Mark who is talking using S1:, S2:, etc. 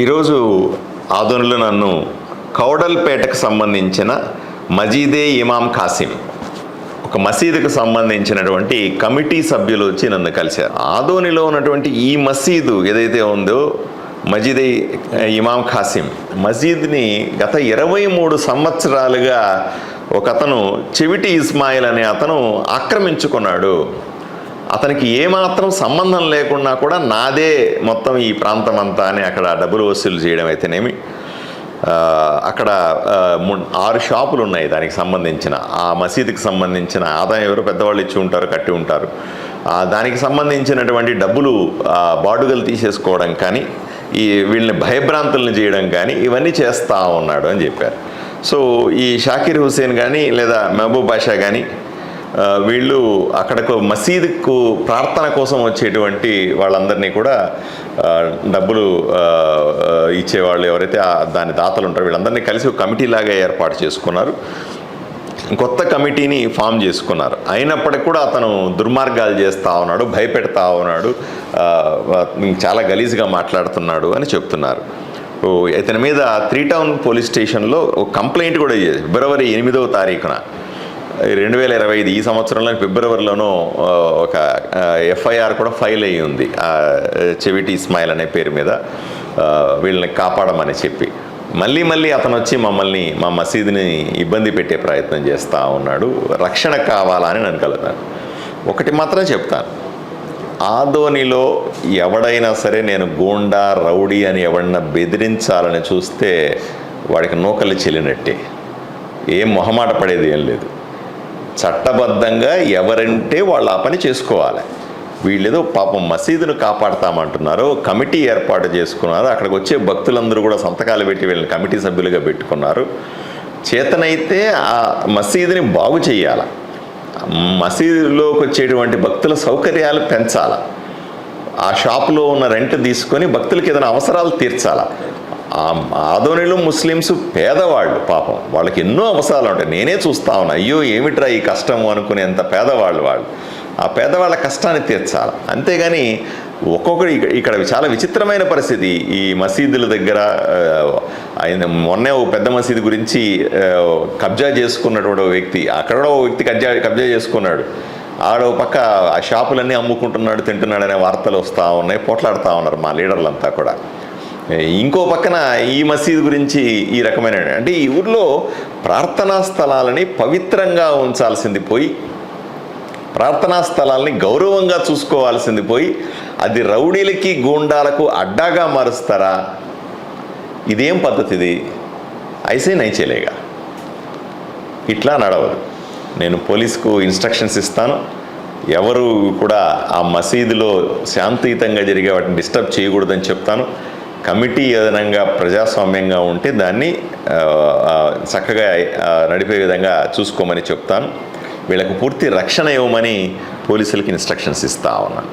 S1: ఈరోజు ఆధునులు నన్ను కౌడల్పేటకు సంబంధించిన మజీదే ఇమాం కాసిం ఒక మసీదుకు సంబంధించినటువంటి కమిటీ సభ్యులు వచ్చి నన్ను కలిశారు. ఆదోనిలో ఉన్నటువంటి ఈ మసీదు ఏదైతే ఉందో మజీదే ఇమాం ఖాసిం మసీద్ని గత ఇరవై మూడు సంవత్సరాలుగా ఒక అతను చెవిటి ఇస్మాయిల్ అనే అతను ఆక్రమించుకున్నాడు. అతనికి ఏమాత్రం సంబంధం లేకుండా కూడా నాదే మొత్తం ఈ ప్రాంతం అంతా అని అక్కడ డబ్బులు వసూలు చేయడం అయితేనేమి అక్కడ ఆరు షాపులు ఉన్నాయి దానికి సంబంధించిన. ఆ మసీదుకి సంబంధించిన ఆదాయం ఎవరు పెద్దవాళ్ళు ఇచ్చి ఉంటారు కట్టి ఉంటారు. దానికి సంబంధించినటువంటి డబ్బులు బాడుగలు తీసేసుకోవడం కానీ ఈ వీళ్ళని భయభ్రాంతులను చేయడం కానీ ఇవన్నీ చేస్తూ ఉన్నాడు అని చెప్పారు. సో ఈ షాకిర్ హుసేన్ కానీ లేదా మహబూబ్ బాషా కానీ వీళ్ళు అక్కడకు మసీదుకు ప్రార్థన కోసం వచ్చేటువంటి వాళ్ళందరినీ కూడా డబ్బులు ఇచ్చేవాళ్ళు ఎవరైతే దాని దాతలు ఉంటారో వీళ్ళందరినీ కలిసి ఒక కమిటీ లాగా ఏర్పాటు చేసుకున్నారు. కొత్త కమిటీని ఫామ్ చేసుకున్నారు. అయినప్పటికీ కూడా అతను దుర్మార్గాలు చేస్తూ ఉన్నాడు భయపెడతా ఉన్నాడు చాలా గలీజ్గా మాట్లాడుతున్నాడు అని చెప్తున్నారు. ఓ, ఇతని మీద త్రీ టౌన్ పోలీస్ స్టేషన్లో ఒక కంప్లైంట్ కూడా ఫిబ్రవరి ఎనిమిదవ తారీఖున. రెండు వేల ఇరవై ఐదు ఈ సంవత్సరంలో ఫిబ్రవరిలోనూ ఒక ఎఫ్ఐఆర్ కూడా ఫైల్ అయ్యి ఉంది. చెవిటీ చెవిటి ఇస్మాయిల్ అనే పేరు మీద వీళ్ళని కాపాడమని చెప్పి. మళ్ళీ మళ్ళీ అతను వచ్చి మమ్మల్ని మా మసీదుని ఇబ్బంది పెట్టే ప్రయత్నం చేస్తూ ఉన్నాడు. రక్షణ కావాలని నన్ను కలుగుతాను ఒకటి మాత్రం చెప్తాను. ఆదోనిలో ఎవడైనా సరే నేను గూండా రౌడీ అని ఎవడన్నా బెదిరించాలని చూస్తే వాడికి నూకలు చెల్లినట్టే. ఏం మొహమాట పడేది ఏం లేదు. చట్టబద్ధంగా ఎవరంటే వాళ్ళు ఆ పని చేసుకోవాలి. వీళ్ళేదో పాపం మసీదును కాపాడతామంటున్నారు కమిటీ ఏర్పాటు చేసుకున్నారు అక్కడికి వచ్చే భక్తులందరూ కూడా సంతకాలు పెట్టి వీళ్ళని కమిటీ సభ్యులుగా పెట్టుకున్నారు. చేతనైతే ఆ మసీదుని బాగు చేయాలి. మసీదులోకి వచ్చేటువంటి భక్తుల సౌకర్యాలు పెంచాలి. ఆ షాప్లో ఉన్న రెంట్ తీసుకొని భక్తులకి ఏదైనా అవసరాలు తీర్చాలా. ఆ ఆదోనిలో ముస్లిమ్స్ పేదవాళ్ళు పాపం. వాళ్ళకి ఎన్నో అవసరాలు ఉంటాయి. నేనే చూస్తా ఉన్నా అయ్యో ఏమిట్రా ఈ కష్టము అనుకునేంత పేదవాళ్ళు వాళ్ళు. ఆ పేదవాళ్ళ కష్టాన్ని తీర్చాలి. అంతేగాని ఒక్కొక్కటి ఇక్కడ చాలా విచిత్రమైన పరిస్థితి. ఈ మసీదుల దగ్గర ఆయన మొన్నే ఓ పెద్ద మసీదు గురించి కబ్జా చేసుకున్నటువంటి వ్యక్తి అక్కడ కూడా ఓ వ్యక్తి కబ్జా కబ్జా చేసుకున్నాడు. ఆడ పక్క ఆ షాపులన్నీ అమ్ముకుంటున్నాడు తింటున్నాడు అనే వార్తలు వస్తూ ఉన్నాయి పోట్లాడుతూ ఉన్నారు మా లీడర్లంతా కూడా. ఇంకో పక్కన ఈ మసీదు గురించి ఈ రకమైన అంటే ఈ ఊర్లో ప్రార్థనా స్థలాలని పవిత్రంగా ఉంచాల్సింది పోయి ప్రార్థనా స్థలాల్ని గౌరవంగా చూసుకోవాల్సింది పోయి అది రౌడీలకి గూండాలకు అడ్డాగా మారుస్తారా? ఇదేం పద్ధతిది ఐసే నైచేలేగా. ఇట్లా నడవదు. నేను పోలీస్కు ఇన్స్ట్రక్షన్స్ ఇస్తాను. ఎవరు కూడా ఆ మసీదులో శాంతియుతంగా జరిగే వాటిని డిస్టర్బ్ చేయకూడదని చెప్తాను. కమిటీ అదనంగా ప్రజాస్వామ్యంగా ఉంటే దాన్ని చక్కగా నడిపే విధంగా చూసుకోమని చెప్తాను. వీళ్ళకు పూర్తి రక్షణ ఇవ్వమని పోలీసులకి ఇన్స్ట్రక్షన్స్ ఇస్తా ఉన్నాను